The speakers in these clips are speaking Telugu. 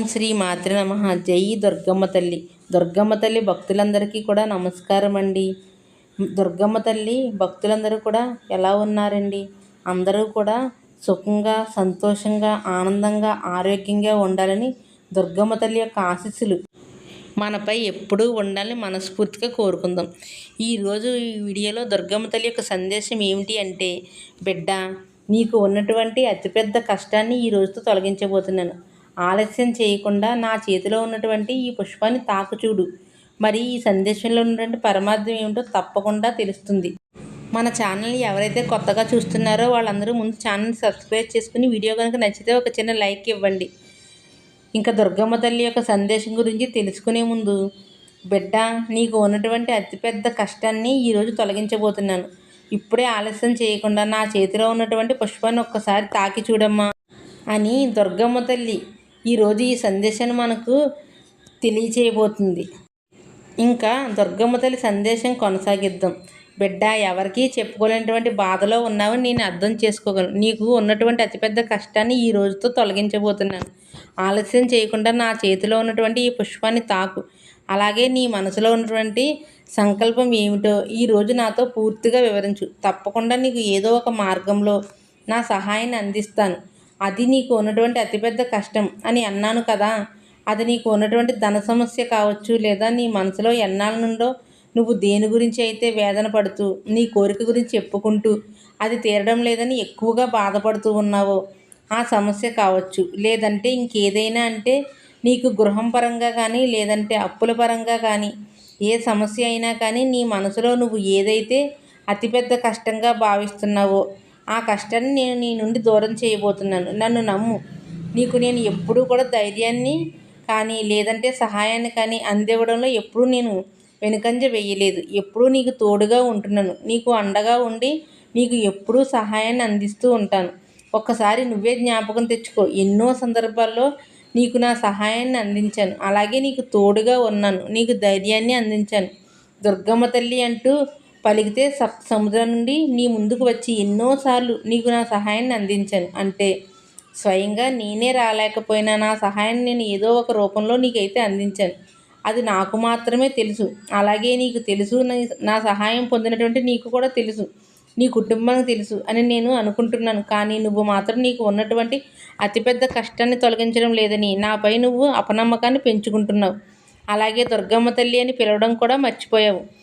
ఓం శ్రీ మాతృ నమ. జై దుర్గమ్మ తల్లి. దుర్గమ్మ తల్లి భక్తులందరికీ కూడా నమస్కారం అండి దుర్గమ్మ తల్లి భక్తులందరూ కూడా ఎలా ఉన్నారండి? అందరూ కూడా సుఖంగా సంతోషంగా ఆనందంగా ఆరోగ్యంగా ఉండాలని దుర్గమ్మ తల్లి యొక్క ఆశీస్సులు మనపై ఎప్పుడూ ఉండాలని మనస్ఫూర్తిగా కోరుకుందాం. ఈరోజు ఈ వీడియోలో దుర్గమ్మ తల్లి యొక్క సందేశం ఏమిటి అంటే బిడ్డ నీకు ఉన్నటువంటి అతిపెద్ద కష్టాన్ని ఈ రోజుతో తొలగించబోతున్నాను. ఆలస్యం చేయకుండా నా చేతిలో ఉన్నటువంటి ఈ పుష్పాన్ని తాకు చూడు. మరి ఈ సందేశంలో ఉన్నటువంటి పరమార్థం ఏమిటో తప్పకుండా తెలుస్తుంది. మన ఛానల్ని ఎవరైతే కొత్తగా చూస్తున్నారో వాళ్ళందరూ ముందు ఛానల్ని సబ్స్క్రైబ్ చేసుకుని వీడియో కనుక నచ్చితే ఒక చిన్న లైక్ ఇవ్వండి. ఇంకా దుర్గమ్మ తల్లి యొక్క సందేశం గురించి తెలుసుకునే ముందు బిడ్డ నీకు ఉన్నటువంటి అతిపెద్ద కష్టాన్ని ఈరోజు తొలగించబోతున్నాను. ఇప్పుడే ఆలస్యం చేయకుండా నా చేతిలో ఉన్నటువంటి పుష్పాన్ని ఒక్కసారి తాకి చూడమ్మా అని దుర్గమ్మ తల్లి ఈరోజు ఈ సందేశాన్ని మనకు తెలియచేయబోతుంది. ఇంకా దుర్గమ్మ తల్లి సందేశం కొనసాగిద్దాం. బిడ్డ ఎవరికీ చెప్పుకోలేనటువంటి బాధలో ఉన్నావు. నేను అర్థం చేసుకోగలను. నీకు ఉన్నటువంటి అతిపెద్ద కష్టాన్ని ఈ రోజుతో తొలగించబోతున్నాను. ఆలస్యం చేయకుండా నా చేతిలో ఉన్నటువంటి ఈ పుష్పాన్ని తాకు. అలాగే నీ మనసులో ఉన్నటువంటి సంకల్పం ఏమిటో ఈరోజు నాతో పూర్తిగా వివరించు. తప్పకుండా నీకు ఏదో ఒక మార్గంలో నా సహాయాన్ని అందిస్తాను. అది నీకు ఉన్నటువంటి అతిపెద్ద కష్టం అని అన్నాను కదా. అది నీకు ఉన్నటువంటి ధన సమస్య కావచ్చు లేదా నీ మనసులో ఎన్నాళ్ళ నుండో నువ్వు దేని గురించి అయితే వేదన పడుతూ నీ కోరిక గురించి చెప్పుకుంటూ అది తీరడం లేదని ఎక్కువగా బాధపడుతూ ఉన్నావో ఆ సమస్య కావచ్చు. లేదంటే ఇంకేదైనా అంటే నీకు గృహం పరంగా కానీ లేదంటే అప్పుల పరంగా కానీ ఏ సమస్య అయినా కానీ నీ మనసులో నువ్వు ఏదైతే అతిపెద్ద కష్టంగా భావిస్తున్నావో ఆ కష్టాన్ని నేను నీ నుండి దూరం చేయబోతున్నాను. నన్ను నమ్ము. నీకు నేను ఎప్పుడూ కూడా ధైర్యాన్ని కానీ లేదంటే సహాయాన్ని కానీ అందివ్వడంలో ఎప్పుడూ నేను వెనుకంజ వేయలేదు. ఎప్పుడూ నీకు తోడుగా ఉంటున్నాను. నీకు అండగా ఉండి నీకు ఎప్పుడూ సహాయాన్ని అందిస్తూ ఉంటాను. ఒక్కసారి నువ్వే జ్ఞాపకం తెచ్చుకో. ఎన్నో సందర్భాల్లో నీకు నా సహాయాన్ని అందించాను. అలాగే నీకు తోడుగా ఉన్నాను. నీకు ధైర్యాన్ని అందించాను. దుర్గమ్మ తల్లి అంటూ పలికితే సప్ సముద్రం నుండి నీ ముందుకు వచ్చి ఎన్నోసార్లు నీకు నా సహాయాన్ని అందించాను. అంటే స్వయంగా నేనే రాలేకపోయినా నా సహాయాన్ని నేను ఏదో ఒక రూపంలో నీకైతే అందించాను. అది నాకు మాత్రమే తెలుసు. అలాగే నీకు తెలుసు నా సహాయం పొందినటువంటి నీకు కూడా తెలుసు. నీ కుటుంబానికి తెలుసు అని నేను అనుకుంటున్నాను. కానీ నువ్వు మాత్రం నీకు ఉన్నటువంటి అతిపెద్ద కష్టాన్ని తొలగించడం లేదని నాపై నువ్వు అపనమ్మకాన్ని పెంచుకుంటున్నావు. అలాగే దుర్గమ్మ తల్లి అని పిలవడం కూడా మర్చిపోయావు.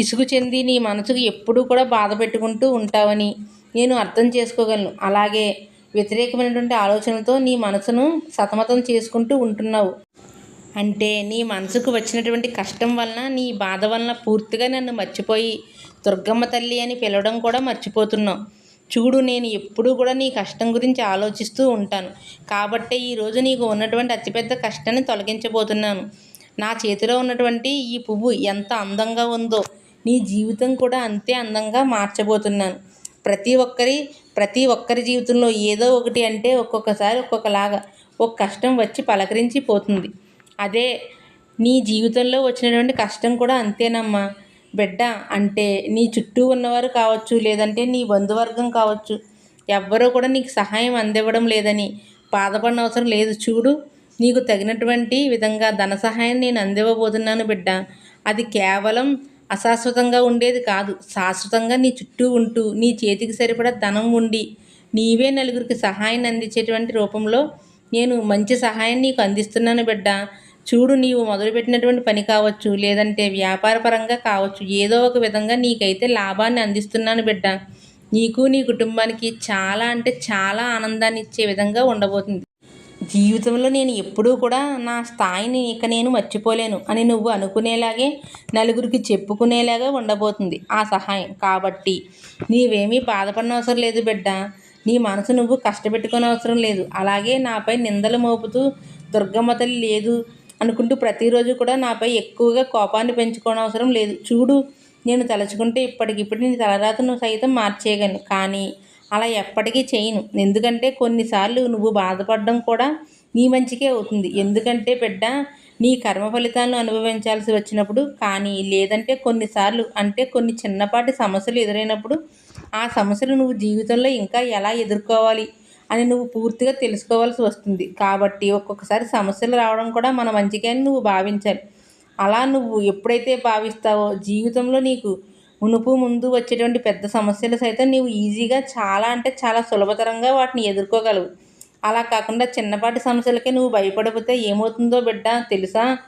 ఇసుగు చెంది నీ మనసుకు ఎప్పుడూ కూడా బాధ పెట్టుకుంటూ ఉంటావని నేను అర్థం చేసుకోగలను. అలాగే వ్యతిరేకమైనటువంటి ఆలోచనలతో నీ మనసును సతమతం చేసుకుంటూ ఉంటున్నావు. అంటే నీ మనసుకు వచ్చినటువంటి కష్టం వలన నీ బాధ వలన పూర్తిగా నన్ను మర్చిపోయి దుర్గమ్మ తల్లి అని పిలవడం కూడా మర్చిపోతున్నావు. చూడు నేను ఎప్పుడూ కూడా నీ కష్టం గురించి ఆలోచిస్తూ ఉంటాను. కాబట్టే ఈరోజు నీకు ఉన్నటువంటి అతిపెద్ద కష్టాన్ని తొలగించబోతున్నాను. నా చేతిలో ఉన్నటువంటి ఈ పువ్వు ఎంత అందంగా ఉందో నీ జీవితం కూడా అంతే అందంగా మార్చబోతున్నాను. ప్రతి ఒక్కరి ప్రతి ఒక్కరి జీవితంలో ఏదో ఒకటి అంటే ఒక్కొక్కసారి ఒక్కొక్కలాగా ఒక కష్టం వచ్చి పలకరించి పోతుంది అదే నీ జీవితంలో వచ్చినటువంటి కష్టం కూడా అంతేనమ్మా. బిడ్డ అంటే నీ చుట్టూ ఉన్నవారు కావచ్చు లేదంటే నీ బంధువర్గం కావచ్చు ఎవ్వరూ కూడా నీకు సహాయం అందివ్వడం లేదని బాధపడిన అవసరం లేదు. చూడు నీకు తగినటువంటి విధంగా ధన సహాయం నేను అందివ్వబోతున్నాను బిడ్డ. అది కేవలం అశాశ్వతంగా ఉండేది కాదు. శాశ్వతంగా నీ చుట్టూ ఉంటూ నీ చేతికి సరిపడా ధనం ఉండి నీవే నలుగురికి సహాయాన్ని అందించేటువంటి రూపంలో నేను మంచి సహాయం నీకు అందిస్తున్నాను బిడ్డ. చూడు నీవు మొదలుపెట్టినటువంటి పని కావచ్చు లేదంటే వ్యాపారపరంగా కావచ్చు ఏదో ఒక విధంగా నీకైతే లాభాన్ని అందిస్తున్నాను బిడ్డ. నీకు నీ కుటుంబానికి చాలా అంటే చాలా ఆనందాన్ని ఇచ్చే విధంగా ఉండబోతుంది. జీవితంలో నేను ఎప్పుడూ కూడా నా స్థాయిని ఇక నేను మర్చిపోలేను అని నువ్వు అనుకునేలాగే నలుగురికి చెప్పుకునేలాగా ఉండబోతుంది ఆ సహాయం. కాబట్టి నీవేమీ బాధపడిన అవసరం లేదు బిడ్డ. నీ మనసు నువ్వు కష్టపెట్టుకునే అవసరం లేదు. అలాగే నాపై నిందలు మోపుతూ దుర్గమ్మ తల్లి లేదు అనుకుంటూ ప్రతిరోజు కూడా నాపై ఎక్కువగా కోపాన్ని పెంచుకోవడం అవసరం లేదు. చూడు నేను తలుచుకుంటే ఇప్పటికిప్పుడు నీ తలరాతను సైతం మార్చేయగలను. కానీ అలా ఎప్పటికీ చేయను. ఎందుకంటే కొన్నిసార్లు నువ్వు బాధపడడం కూడా నీ మంచికే అవుతుంది. ఎందుకంటే బిడ్డ నీ కర్మ ఫలితాలను అనుభవించాల్సి వచ్చినప్పుడు కానీ లేదంటే కొన్నిసార్లు అంటే కొన్ని చిన్నపాటి సమస్యలు ఎదురైనప్పుడు ఆ సమస్యలు నువ్వు జీవితంలో ఇంకా ఎలా ఎదుర్కోవాలి అని నువ్వు పూర్తిగా తెలుసుకోవాల్సి వస్తుంది. కాబట్టి ఒక్కొక్కసారి సమస్యలు రావడం కూడా మన మంచికే అని నువ్వు భావించాలి. అలా నువ్వు ఎప్పుడైతే భావిస్తావో జీవితంలో నీకు మునుపు ముందు వచ్చేటువంటి పెద్ద సమస్యలు సైతం నీవు ఈజీగా చాలా అంటే చాలా సులభతరంగా వాటిని ఎదుర్కోగలవు. అలా కాకుండా చిన్నపాటి సమస్యలకే నువ్వు భయపడిపోతే ఏమవుతుందో బిడ్డ తెలుసా?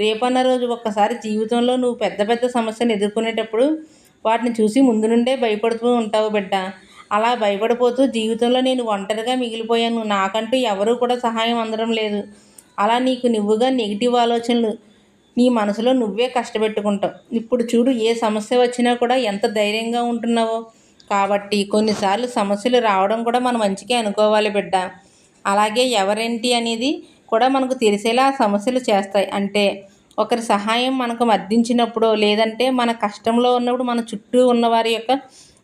రేపన్న రోజు ఒక్కసారి జీవితంలో నువ్వు పెద్ద పెద్ద సమస్యను ఎదుర్కొనేటప్పుడు వాటిని చూసి ముందు నుండే భయపడుతూ ఉంటావు బిడ్డ. అలా భయపడిపోతూ జీవితంలో నేను ఒంటరిగా మిగిలిపోయాను. నాకంటూ ఎవరూ కూడా సహాయం అందడం లేదు. అలా నీకు నువ్వుగా నెగిటివ్ ఆలోచనలు నీ మనసులో నువ్వే కష్టపెట్టుకుంటావు. ఇప్పుడు చూడు ఏ సమస్య వచ్చినా కూడా ఎంత ధైర్యంగా ఉంటున్నావో. కాబట్టి కొన్నిసార్లు సమస్యలు రావడం కూడా మనం మంచిగా అనుకోవాలి బిడ్డ. అలాగే ఎవరేంటి అనేది కూడా మనకు తెలిసేలా సమస్యలు చేస్తాయి. అంటే ఒకరి సహాయం మనకు మద్దించినప్పుడు లేదంటే మన కష్టంలో ఉన్నప్పుడు మన చుట్టూ ఉన్నవారి యొక్క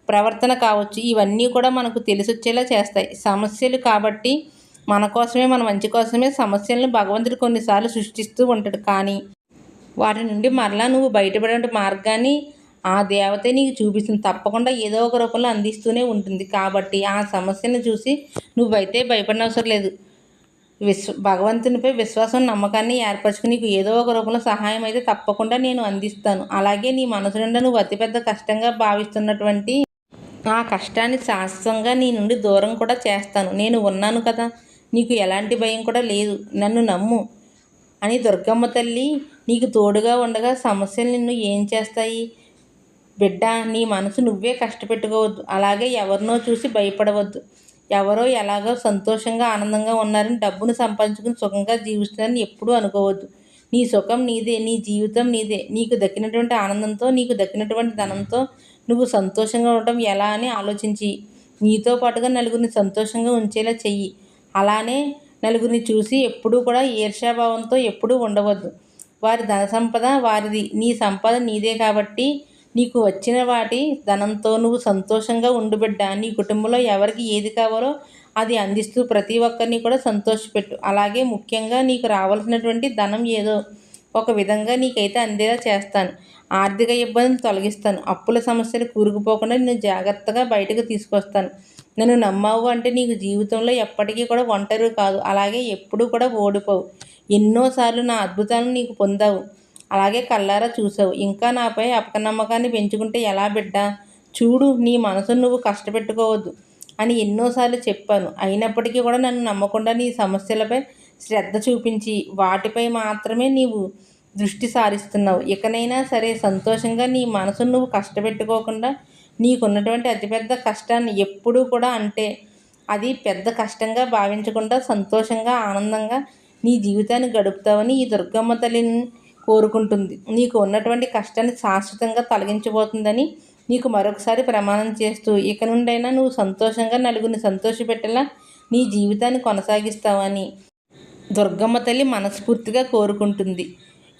ప్రవర్తన కావచ్చు ఇవన్నీ కూడా మనకు తెలిసొచ్చేలా చేస్తాయి. సమస్యలు కాబట్టి మన కోసమే మన మంచి కోసమే సమస్యలను భగవంతుడు కొన్నిసార్లు సృష్టిస్తూ ఉంటాడు. కానీ వాటి నుండి మరలా నువ్వు బయటపడే మార్గాన్ని ఆ దేవతే నీకు చూపిస్తుంది. తప్పకుండా ఏదో ఒక రూపంలో అందిస్తూనే ఉంటుంది. కాబట్టి ఆ సమస్యను చూసి నువ్వైతే భయపడనవసరం లేదు. విశ్వ భగవంతునిపై విశ్వాసం నమ్మకాన్ని ఏర్పరచుకుని నీకు ఏదో ఒక రూపంలో సహాయం అయితే తప్పకుండా నేను అందిస్తాను. అలాగే నీ మనసు నుండి నువ్వు అతిపెద్ద కష్టంగా భావిస్తున్నటువంటి ఆ కష్టాన్ని శాశ్వతంగా నీ నుండి దూరం కూడా చేస్తాను. నేను ఉన్నాను కదా నీకు ఎలాంటి భయం కూడా లేదు. నన్ను నమ్ము అని దుర్గమ్మ తల్లి నీకు తోడుగా ఉండగా సమస్యలు నిన్ను ఏం చేస్తాయి? బిడ్డ నీ మనసు నువ్వే కష్టపెట్టుకోవద్దు. అలాగే ఎవరినో చూసి భయపడవద్దు. ఎవరో ఎలాగో సంతోషంగా ఆనందంగా ఉన్నారని డబ్బును సంపాదించుకుని సుఖంగా జీవిస్తున్నారని ఎప్పుడూ అనుకోవద్దు. నీ సుఖం నీదే నీ జీవితం నీదే. నీకు దక్కినటువంటి ఆనందంతో నీకు దక్కినటువంటి ధనంతో నువ్వు సంతోషంగా ఉండటం ఎలా అని ఆలోచించి నీతో పాటుగా నలుగురిని సంతోషంగా ఉంచేలా చెయ్యి. అలానే నలుగురిని చూసి ఎప్పుడూ కూడా ఈర్ష్యాభావంతో ఎప్పుడూ ఉండవద్దు. వారి ధన సంపద వారిది. నీ సంపద నీదే కాబట్టి నీకు వచ్చిన వాటి ధనంతో నువ్వు సంతోషంగా ఉండుబిడ్డ. నీ కుటుంబంలో ఎవరికి ఏది కావాలో అది అందిస్తూ ప్రతి ఒక్కరిని కూడా సంతోషపెట్టు. అలాగే ముఖ్యంగా నీకు రావాల్సినటువంటి ధనం ఏదో ఒక విధంగా నీకైతే అందేలా చేస్తాను. ఆర్థిక ఇబ్బందులు తొలగిస్తాను. అప్పుల సమస్యలు కూరుకుపోకుండా నేను జాగ్రత్తగా బయటకు తీసుకొస్తాను. నన్ను నమ్మావు అంటే నీకు జీవితంలో ఎప్పటికీ కూడా ఒంటరి కాదు. అలాగే ఎప్పుడూ కూడా ఓడిపోవు. ఎన్నోసార్లు నా అద్భుతాలను నీకు పొందావు. అలాగే కళ్ళారా చూసావు. ఇంకా నాపై అపనమ్మకాన్ని పెంచుకుంటే ఎలా బిడ్డ? చూడు నీ మనసును నువ్వు కష్టపెట్టుకోవద్దు అని ఎన్నోసార్లు చెప్పాను. అయినప్పటికీ కూడా నన్ను నమ్మకుండా నీ సమస్యలపై శ్రద్ధ చూపించి వాటిపై మాత్రమే నీవు దృష్టి సారిస్తున్నావు. ఇకనైనా సరే సంతోషంగా నీ మనసును నువ్వు కష్టపెట్టుకోకుండా నీకున్నటువంటి అతిపెద్ద కష్టాన్ని ఎప్పుడూ కూడా అంటే అది పెద్ద కష్టంగా భావించకుండా సంతోషంగా ఆనందంగా నీ జీవితాన్ని గడుపుతావని ఈ దుర్గమ్మ తల్లిని కోరుకుంటుంది. నీకు ఉన్నటువంటి కష్టాన్ని శాశ్వతంగా తొలగించబోతుందని నీకు మరొకసారి ప్రమాణం చేస్తూ ఇక నుండైనా నువ్వు సంతోషంగా నలుగురిని సంతోషపెట్టేలా నీ జీవితాన్ని కొనసాగిస్తావని దుర్గమ్మ తల్లి మనస్ఫూర్తిగా కోరుకుంటుంది.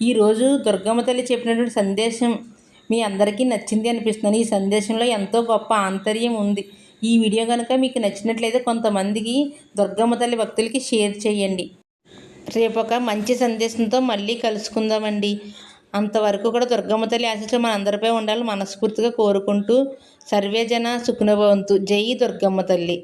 ఈరోజు దుర్గమ్మ తల్లి చెప్పినటువంటి సందేశం మీ అందరికీ నచ్చింది అనిపిస్తుంది. ఈ సందేశంలో ఎంతో గొప్ప ఆంతర్యం ఉంది. ఈ వీడియో కనుక మీకు నచ్చినట్లయితే కొంతమందికి దుర్గమ్మ తల్లి భక్తులకి షేర్ చేయండి. రేపు ఒక మంచి సందేశంతో మళ్ళీ కలుసుకుందామండి. అంతవరకు కూడా దుర్గమ్మ తల్లి ఆశీస్సులు మన అందరిపై ఉండాలని మనస్ఫూర్తిగా కోరుకుంటూ సర్వేజన సుఖనభవంతు జై దుర్గమ్మ తల్లి.